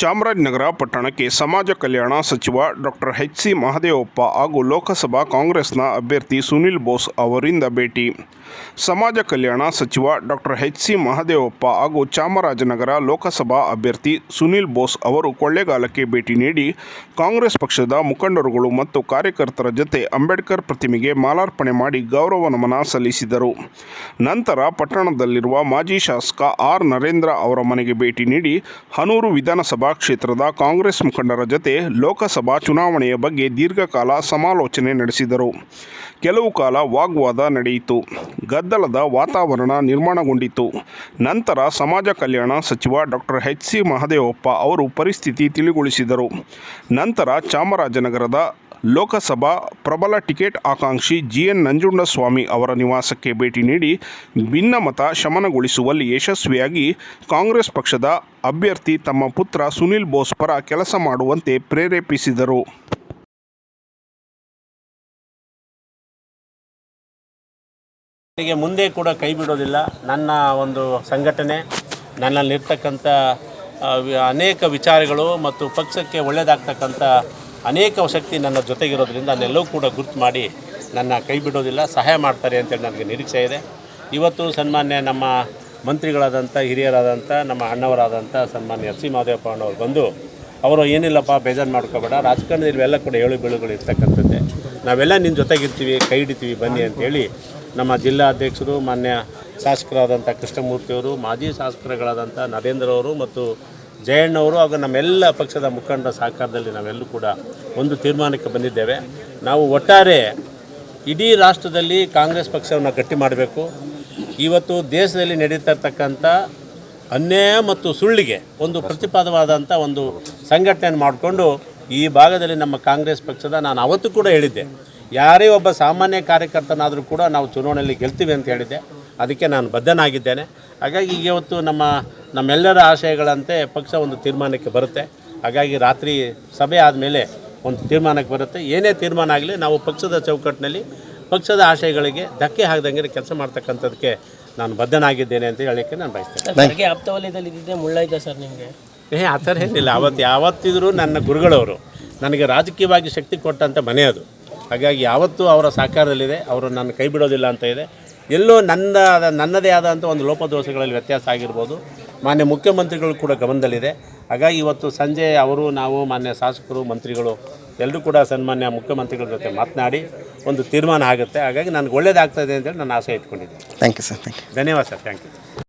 ಚಾಮರಾಜನಗರ ಪಟ್ಟಣಕ್ಕೆ ಸಮಾಜ ಕಲ್ಯಾಣ ಸಚಿವ ಡಾಕ್ಟರ್ ಎಚ್ ಸಿ ಮಹದೇವಪ್ಪ ಹಾಗೂ ಲೋಕಸಭಾ ಕಾಂಗ್ರೆಸ್ನ ಅಭ್ಯರ್ಥಿ ಸುನಿಲ್ ಬೋಸ್ ಅವರಿಂದ ಭೇಟಿ. ಸಮಾಜ ಕಲ್ಯಾಣ ಸಚಿವ ಡಾಕ್ಟರ್ ಎಚ್ ಸಿ ಮಹದೇವಪ್ಪ ಹಾಗೂ ಚಾಮರಾಜನಗರ ಲೋಕಸಭಾ ಅಭ್ಯರ್ಥಿ ಸುನಿಲ್ ಬೋಸ್ ಅವರು ಕೊಳ್ಳೇಗಾಲಕ್ಕೆ ಭೇಟಿ ನೀಡಿ ಕಾಂಗ್ರೆಸ್ ಪಕ್ಷದ ಮುಖಂಡರುಗಳು ಮತ್ತು ಕಾರ್ಯಕರ್ತರ ಜೊತೆ ಅಂಬೇಡ್ಕರ್ ಪ್ರತಿಮೆಗೆ ಮಾಲಾರ್ಪಣೆ ಮಾಡಿ ಗೌರವ ನಮನ ಸಲ್ಲಿಸಿದರು. ನಂತರ ಪಟ್ಟಣದಲ್ಲಿರುವ ಮಾಜಿ ಶಾಸಕ ಆರ್ ನರೇಂದ್ರ ಅವರ ಮನೆಗೆ ಭೇಟಿ ನೀಡಿ ಹನೂರು ವಿಧಾನಸಭಾ ಕ್ಷೇತ್ರದ ಕಾಂಗ್ರೆಸ್ ಮುಖಂಡರ ಜೊತೆ ಲೋಕಸಭಾ ಚುನಾವಣೆಯ ಬಗ್ಗೆ ದೀರ್ಘಕಾಲ ಸಮಾಲೋಚನೆ ನಡೆಸಿದರು. ಕೆಲವು ಕಾಲ ವಾಗ್ವಾದ ನಡೆಯಿತು. ಗದ್ದಲದ ವಾತಾವರಣ ನಿರ್ಮಾಣಗೊಂಡಿತು ನಂತರ ಸಮಾಜ ಕಲ್ಯಾಣ ಸಚಿವ ಡಾಕ್ಟರ್ ಎಚ್ ಸಿ ಮಹದೇವಪ್ಪ ಅವರು ಪರಿಸ್ಥಿತಿ ತಿಳಿಗೊಳಿಸಿದರು. ನಂತರ ಚಾಮರಾಜನಗರದ ಲೋಕಸಭಾ ಪ್ರಬಲ ಟಿಕೆಟ್ ಆಕಾಂಕ್ಷಿ ಜಿಎನ್ ನಂಜುಂಡಸ್ವಾಮಿ ಅವರ ನಿವಾಸಕ್ಕೆ ಭೇಟಿ ನೀಡಿ ಭಿನ್ನಮತ ಶಮನಗೊಳಿಸುವಲ್ಲಿ ಯಶಸ್ವಿಯಾಗಿ ಕಾಂಗ್ರೆಸ್ ಪಕ್ಷದ ಅಭ್ಯರ್ಥಿ ತಮ್ಮ ಪುತ್ರ ಸುನಿಲ್ ಬೋಸ್ ಪರ ಕೆಲಸ ಮಾಡುವಂತೆ ಪ್ರೇರೇಪಿಸಿದರು. ಮುಂದೆ ಕೂಡ ಕೈ ಬಿಡೋದಿಲ್ಲ. ನನ್ನ ಒಂದು ಸಂಘಟನೆ, ನನ್ನಲ್ಲಿರ್ತಕ್ಕಂಥ ಅನೇಕ ವಿಚಾರಗಳು ಮತ್ತು ಪಕ್ಷಕ್ಕೆ ಒಳ್ಳೆಯದಾಗ್ತಕ್ಕಂಥ ಅನೇಕ ಶಕ್ತಿ ನನ್ನ ಜೊತೆಗಿರೋದ್ರಿಂದ ನಾನೆಲ್ಲವೂ ಕೂಡ ಗುರ್ತು ಮಾಡಿ ನನ್ನ ಕೈ ಬಿಡೋದಿಲ್ಲ, ಸಹಾಯ ಮಾಡ್ತಾರೆ ಅಂತೇಳಿ ನನಗೆ ನಿರೀಕ್ಷೆ ಇದೆ. ಇವತ್ತು ಸನ್ಮಾನ್ಯ ನಮ್ಮ ಮಂತ್ರಿಗಳಾದಂಥ, ಹಿರಿಯರಾದಂಥ, ನಮ್ಮ ಅಣ್ಣವರಾದಂಥ ಸನ್ಮಾನ್ಯ ಎಸ್ ಸಿ ಮಾದೇವಪ್ಪ ಅಣ್ಣವ್ರು ಬಂದು, ಅವರು ಏನಿಲ್ಲಪ್ಪ, ಬೇಜಾರು ಮಾಡ್ಕೋಬೇಡ, ರಾಜಕಾರಣದಲ್ಲಿ ಇವೆಲ್ಲ ಕೂಡ ಏಳು ಬೀಳುಗಳು ಇರ್ತಕ್ಕಂಥದ್ದೇ. ನಾವೆಲ್ಲ ನಿನ್ನ ಜೊತೆಗಿರ್ತೀವಿ, ಕೈ ಹಿಡಿತೀವಿ, ಬನ್ನಿ ಅಂತೇಳಿ ನಮ್ಮ ಜಿಲ್ಲಾ ಅಧ್ಯಕ್ಷರು, ಮಾನ್ಯ ಶಾಸಕರಾದಂಥ ಕೃಷ್ಣಮೂರ್ತಿಯವರು, ಮಾಜಿ ಶಾಸಕರುಗಳಾದಂಥ ನರೇಂದ್ರ ಅವರು ಮತ್ತು ಜಯಣ್ಣವರು ಹಾಗೂ ನಮ್ಮೆಲ್ಲ ಪಕ್ಷದ ಮುಖಂಡರ ಸಹಕಾರದಲ್ಲಿ ನಾವೆಲ್ಲರೂ ಕೂಡ ಒಂದು ತೀರ್ಮಾನಕ್ಕೆ ಬಂದಿದ್ದೇವೆ. ನಾವು ಒಟ್ಟಾರೆ ಇಡೀ ರಾಷ್ಟ್ರದಲ್ಲಿ ಕಾಂಗ್ರೆಸ್ ಪಕ್ಷವನ್ನು ಗಟ್ಟಿ ಮಾಡಬೇಕು. ಇವತ್ತು ದೇಶದಲ್ಲಿ ನಡೀತಾ ಇರ್ತಕ್ಕಂಥ ಅನ್ಯಾಯ ಮತ್ತು ಸುಳ್ಳಿಗೆ ಒಂದು ಪ್ರತಿಪಾದವಾದಂಥ ಒಂದು ಸಂಘಟನೆಯನ್ನು ಮಾಡಿಕೊಂಡು ಈ ಭಾಗದಲ್ಲಿ ನಮ್ಮ ಕಾಂಗ್ರೆಸ್ ಪಕ್ಷದ ನಾನು ಅವತ್ತು ಕೂಡ ಹೇಳಿದ್ದೆ. ಯಾರೇ ಒಬ್ಬ ಸಾಮಾನ್ಯ ಕಾರ್ಯಕರ್ತನಾದರೂ ಕೂಡ ನಾವು ಚುನಾವಣೆಯಲ್ಲಿ ಗೆಲ್ತೀವಿ ಅಂತ ಹೇಳಿದ್ದೆ. ಅದಕ್ಕೆ ನಾನು ಬದ್ಧನಾಗಿದ್ದೇನೆ. ಹಾಗಾಗಿ ಈಗ ಇವತ್ತು ನಮ್ಮ ನಮ್ಮೆಲ್ಲರ ಆಶಯಗಳಂತೆ ಪಕ್ಷ ಒಂದು ತೀರ್ಮಾನಕ್ಕೆ ಬರುತ್ತೆ. ಹಾಗಾಗಿ ರಾತ್ರಿ ಸಭೆ ಆದಮೇಲೆ ಒಂದು ತೀರ್ಮಾನಕ್ಕೆ ಬರುತ್ತೆ. ಏನೇ ತೀರ್ಮಾನ ಆಗಲಿ ನಾವು ಪಕ್ಷದ ಚೌಕಟ್ಟಿನಲ್ಲಿ ಪಕ್ಷದ ಆಶಯಗಳಿಗೆ ಧಕ್ಕೆ ಹಾಕ್ದಂಗೆ ಕೆಲಸ ಮಾಡ್ತಕ್ಕಂಥದ್ದಕ್ಕೆ ನಾನು ಬದ್ಧನಾಗಿದ್ದೇನೆ ಅಂತ ಹೇಳಲಿಕ್ಕೆ ನಾನು ಬಯಸ್ತೇನೆ. ಆಪ್ತ ವಲಯದಲ್ಲಿ ಇದ್ದಿದ್ದೆ ಮುಳ್ಳಾಯ್ತಾ ಸರ್ ನಿಮಗೆ? ಏ ಆ ಥರ ಏನಿಲ್ಲ. ಅವತ್ತು ಯಾವತ್ತಿದ್ರೂ ನನ್ನ ಗುರುಗಳವರು ನನಗೆ ರಾಜಕೀಯವಾಗಿ ಶಕ್ತಿ ಕೊಟ್ಟಂಥ ಮನೆ ಅದು. ಹಾಗಾಗಿ ಯಾವತ್ತೂ ಅವರ ಸಹಕಾರದಲ್ಲಿದೆ. ಅವರು ನನ್ನ ಕೈ ಬಿಡೋದಿಲ್ಲ ಅಂತ ಇದೆ. ಎಲ್ಲೋ ನನ್ನ ನನ್ನದೇ ಆದಂಥ ಒಂದು ಲೋಪದೋಷಗಳಲ್ಲಿ ವ್ಯತ್ಯಾಸ ಆಗಿರ್ಬೋದು. ಮಾನ್ಯ ಮುಖ್ಯಮಂತ್ರಿಗಳು ಕೂಡ ಗಮನದಲ್ಲಿದೆ. ಹಾಗಾಗಿ ಇವತ್ತು ಸಂಜೆ ಅವರು ನಾವು ಮಾನ್ಯ ಶಾಸಕರು ಮಂತ್ರಿಗಳು ಎಲ್ಲರೂ ಕೂಡ ಸನ್ಮಾನ್ಯ ಮುಖ್ಯಮಂತ್ರಿಗಳ ಜೊತೆ ಮಾತನಾಡಿ ಒಂದು ತೀರ್ಮಾನ ಆಗುತ್ತೆ. ಹಾಗಾಗಿ ನನಗೆ ಒಳ್ಳೇದಾಗ್ತದೆ ಅಂತೇಳಿ ನಾನು ಆಸೆ ಇಟ್ಕೊಂಡಿದ್ದೆ thank you sir thank you ಧನ್ಯವಾದ ಸರ್ ಥ್ಯಾಂಕ್ ಯು